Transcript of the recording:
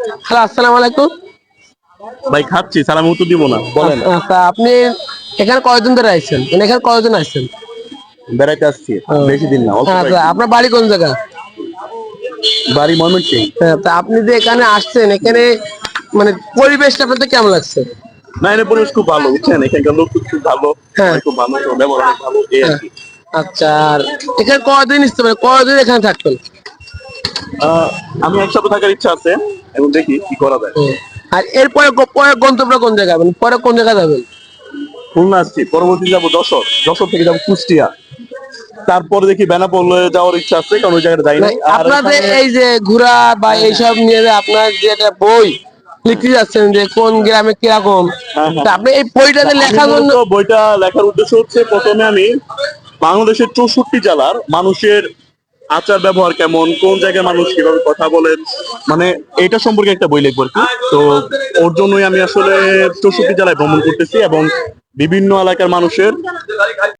Hello আসসালামু আলাইকুম। ভাই খাচ্ছি সালাম উত্তর দিব না বলেন। আচ্ছা আপনি এখানে কয়দিন ধরে আইছেন? মানে এখানে কয়জন আইছেন? বেড়াইতে আসছি বেশি দিন না আচ্ছা আপনার বাড়ি কোন জায়গা? বাড়ি ময়মনসিং হ্যাঁ, তা আপনি যে এখানে আসছেন এখানে মানে পরিবেশটা আপনাদের কেমন লাগছে? না এখানে পরিবেশ খুব ভালো বুঝছেন? এখানকার লোক খুব ভালো হ্যাঁ। খুব ভালো ব্যবহার অনেক ভালো এই আর কি। আচ্ছা আর এখানে কয়দিন আসতে মানে কয়দিন এখানে থাকবেন? আমি এক সপ্তাহ থাকার ইচ্ছা আছে। এবং দেখি কি করা যায়। আর এরপরে পরে গন্তব্য কোন জায়গা যাবেন? পরে কোন জায়গা যাবেন? খুলনা আসছি পরবর্তী যাব যশোর। যশোর থেকে যাব কুষ্টিয়া। তারপরে দেখি বেনাপোল যাওয়ার ইচ্ছা আছে কারণ ওই জায়গাটা যাই না আপনাদের এই যে ঘোরা বা এইসব নিয়ে আপনার যে একটা বই লিখতে যাচ্ছেন যে কোন গ্রামে কীরকম হ্যাঁ, হ্যাঁ। আপনি এই বইটাতে লেখার জন্য বইটা লেখার উদ্দেশ্য হচ্ছে প্রথমে আমি বাংলাদেশের চৌষট্টি জেলার মানুষের আচার ব্যবহার কেমন? কোন জায়গায় মানুষ কীভাবে কথা বলে মানে এটা সম্পর্কে একটা বই লিখব কি। তো ওর জন্যই আমি আসলে চৌষট্টি জেলায় ভ্রমণ করতেছি এবং বিভিন্ন এলাকার মানুষের